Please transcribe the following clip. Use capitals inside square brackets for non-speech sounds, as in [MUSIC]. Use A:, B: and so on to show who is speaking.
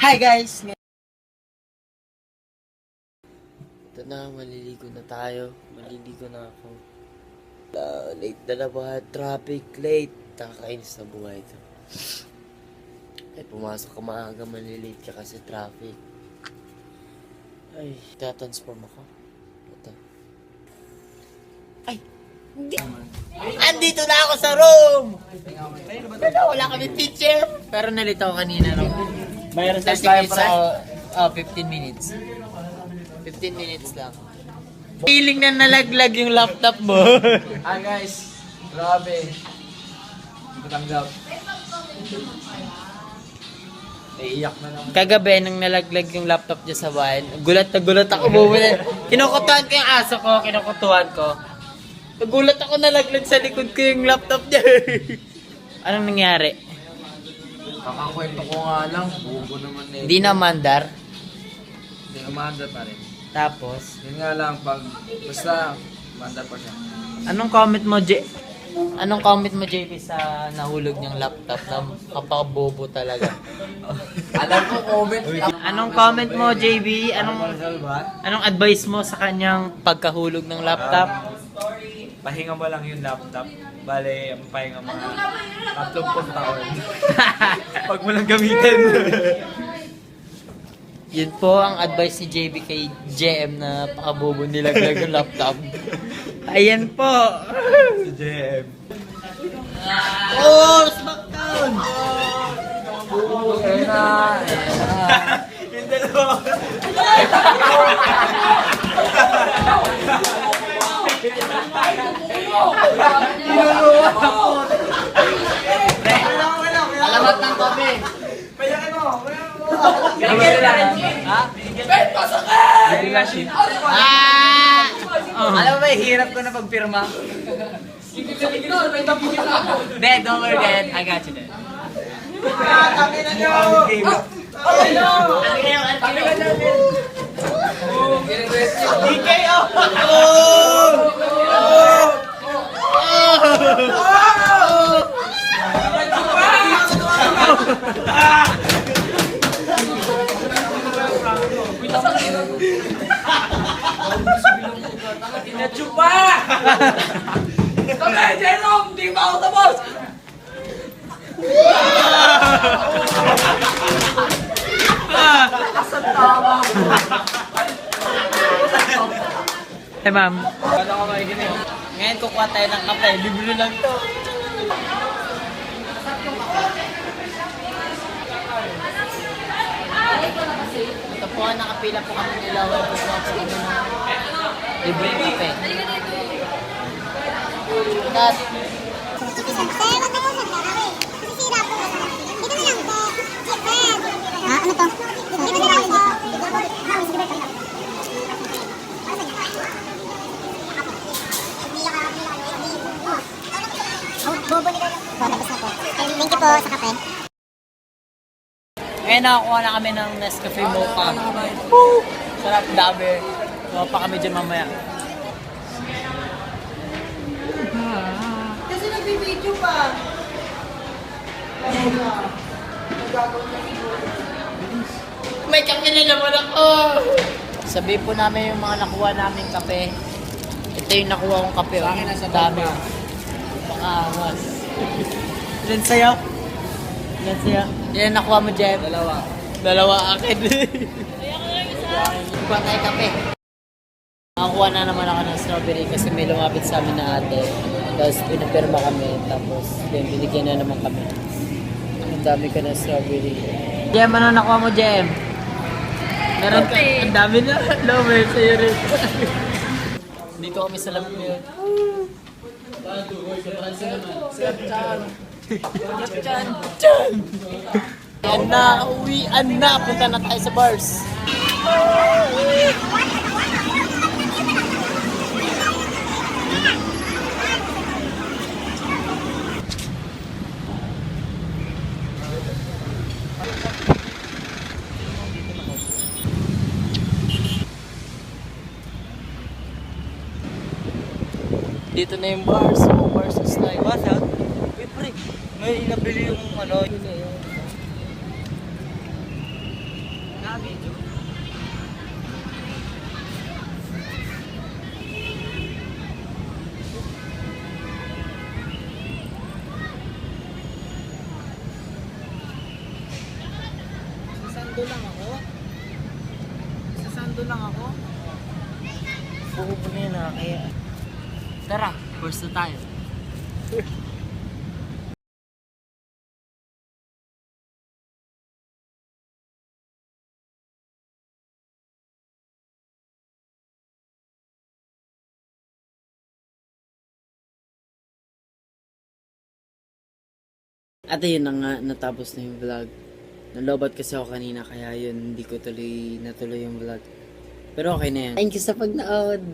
A: Hi guys! Ito na, maliligo na tayo. Maliligo na ako. Ah, late na naman. Traffic, late. Nakakainis na buhay ito. Ay, pumasok ka maaga, malilate ka kasi traffic. Ay, tatransform ako. Ito. Ay! Hindi! Andito na ako sa room! Wala, kami teacher! Pero nalito kanina, no?
B: Mayroon
A: 30 minutes ako. Oh, 15 minutes. 15 minutes lang. Feeling na nalaglag yung laptop mo. [LAUGHS]
B: Ah guys, grabe. Hindi ko tanggap. Naiiyak na naman.
A: Kagabi, nang nalaglag yung laptop niya sa bahay, gulat na gulat ako bumili. Kinukutuhan ko yung aso ko, kinukutuhan ko. Nagulat ako nalaglag sa likod ko yung laptop niya. [LAUGHS] Anong nangyari?
B: Kakakwento ko nga lang, bubo naman eh.
A: Hindi na mandar.
B: Hindi, umanda pa rin.
A: Tapos,
B: Yun nga lang, pag, basta, umanda pa siya.
A: anong comment mo, J? Anong comment mo, JP, sa nahulog niyang laptop na kapabobo talaga? [LAUGHS]
B: Alam ko, comment.
A: Anong comment mo, JB? Anong anong advice mo sa kanyang pagkahulog ng laptop?
B: Pahinga mo lang yung laptop. Bale, ang pahinga mga tatlong pong taon. [LAUGHS] Pag mo lang gamitin. [LAUGHS]
A: Yun po ang advice ni JB kay JM na pakabobo nilaglag yung laptop. [LAUGHS] Ayan po.
B: si JM.
A: Oh, smackdown!
B: Okay na. Yung dalawa. Ha? Hindi na shit.
A: Ah!
B: Alam mo ba, hirap ko na pagpirma.
A: Dad, don't worry, Dad. I got you, Dad. Ano kayo? Ano kayo? DKO!
B: Chupa! Kami, Jerome! Di ba ako tapos?
A: Hey, ma'am.
B: Paano ka makikinig?
A: Ngayon kukuha tayo ng kape. Libre lang to. Ito po, nakapila po kami nila. Wala po sa inyo ng libre kape. Kat,
C: Ah, ano to? Dito na lang po. Thank you po sa kape.
A: ngayon nakakuha na kami ng Nescafe Mocha. Woo! Sarap, dami. Kuha pa kami dyan mamaya.
D: Kasi nagbibideo pa.
A: May kape na naman ako! Sabi po namin yung mga nakuha namin kape. Ito yung nakuha kong kape. Sa akin nasa dami. Pangangas. Ilan sa'yo? Ilan sa'yo? Ilan nakuha mo, Jem? Dalawa. Dalawa akin. Kuha tayo kape. Nakakuha na naman ako ng strawberry kasi may lumapit sa amin na ate. Tapos pinapirma kami. Tapos then, binigyan na naman kami. Ang dami ka ng strawberry. Jem, ano nakuha mo, Jem? Meron ka. Ang dami na. Lover, sa'yo rin. Dito kami sa lab ngayon. Chan, chan. Yan na, uwian na. Punta na tayo sa bars. Dito na yung bars. Oh, bars is like. What's up? Wait, pre. May nabili yung ano. video. Sasando lang ako. Sasando lang ako.
E: Po na yun kaya...
A: Tara, first na tayo.
B: At ayun na nga, natapos na yung vlog. Nalobat kasi ako kanina kaya yun, hindi ko tuloy natuloy yung vlog. Pero okay na yan. Thank you sa pagnood!